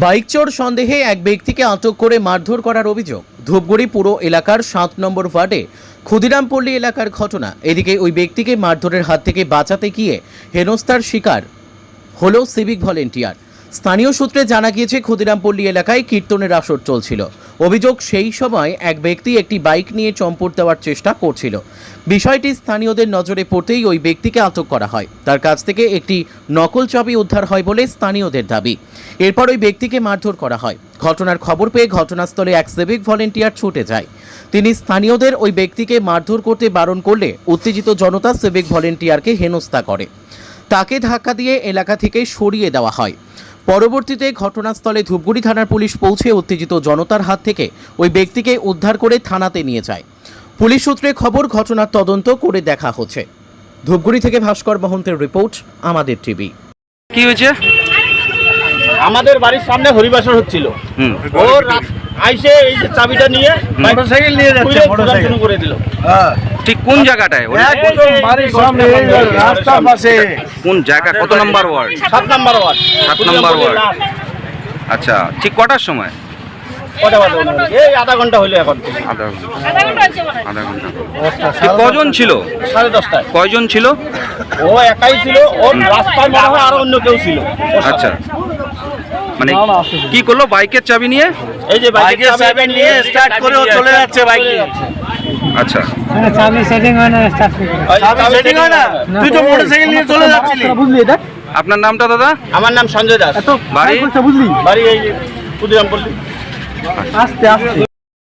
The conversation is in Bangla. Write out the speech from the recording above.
বাইক চোর সন্দেহে এক ব্যক্তিকে আটক করে মারধর করার অভিযোগ। ধূপগুড়ি পুরো এলাকার সাত নম্বর ওয়ার্ডে ক্ষুদিরামপল্লী এলাকার ঘটনা। এদিকে ওই ব্যক্তিকে মারধরের হাত থেকে বাঁচাতে গিয়ে হেনস্থার শিকার হলো সিভিক ভলেন্টিয়ার। স্থানীয় সূত্রে জানা গিয়েছে, ক্ষুদিরামপল্লী এলাকায় কীর্তনের আসর চলছিল। অভিযোগ সেই সময় এক ব্যক্তি একটি বাইক নিয়ে চম্পট দেওয়ার চেষ্টা করছিল। বিষয়টি স্থানীয়দের নজরে পড়তেই ওই ব্যক্তিকে আটক করা হয়। তার কাছ থেকে একটি নকল চাবি উদ্ধার হয় বলে স্থানীয়দের দাবি। এরপর ওই ব্যক্তিকে মারধর করা হয়। ঘটনার খবর পেয়ে ঘটনাস্থলে এক সিভিক ভলেন্টিয়ার ছুটে যায়। তিনি স্থানীয়দের ওই ব্যক্তিকে মারধর করতে বারণ করলে উত্তেজিত জনতা সিভিক ভলেন্টিয়ারকে হেনস্থা করে। তাকে ধাক্কা দিয়ে এলাকা থেকে সরিয়ে দেওয়া হয়। পরবর্তীতে ঘটনাস্থলে ধূপগুড়ি থানার পুলিশ পৌঁছে উত্তেজিত জনতার হাত থেকে ওই ব্যক্তিকে উদ্ধার করে থানাতে নিয়ে যায়। পুলিশ সূত্রে খবর ঘটনার তদন্ত করে দেখা হচ্ছে। ধূপগুড়ি থেকে ভাস্কর মহন্তের রিপোর্ট আমাদের টিভি। কি হয়েছে? আমাদের বাড়ির সামনে হরিবাসর হচ্ছিল। হুম। ও রাত আইসে এই যে চাবিটা নিয়ে মোটরসাইকেল নিয়ে যাচ্ছে, মোটরসাইকেল। শুরু করে দিল। ঠিক কোন জায়গাটায়? ওটা? একদম বাড়ির সামনে রাস্তার পাশে। কোন জায়গা? কত নম্বর ওয়ার্ড? সাত নাম্বার ওয়ার্ড। সাত নাম্বার ওয়ার্ড। আচ্ছা ঠিক কটার সময়? আধা ঘণ্টা এখন আধা ঘণ্টা। আধা ঘণ্টা ঠিক কজন ছিল? সাড়ে দশটায়। কয়জন ছিল? ও একাই ছিল। ওর রাস্তায় মনে হয় আরও অন্য কেউ ছিল। আচ্ছা। মানে কি করল? বাইকের চাবি নিয়ে? এই যে বাইকের চাবি নিয়ে স্টার্ট করে ও চলে যাচ্ছে বাইক। আচ্ছা। মানে চাবি সেটিং হয় না স্টার্ট চাবি সেটিং হয় না? তুই তো মোটরসাইকেল নিয়ে চলে যাচ্ছিলি। বুঝলি এটা? আপনার নামটা দাদা? আমার নাম সঞ্জয় দাস। বাড়ি? বুঝলি? বাড়ি এই ক্ষুদিরামপল্লী আস্তে আস্তে।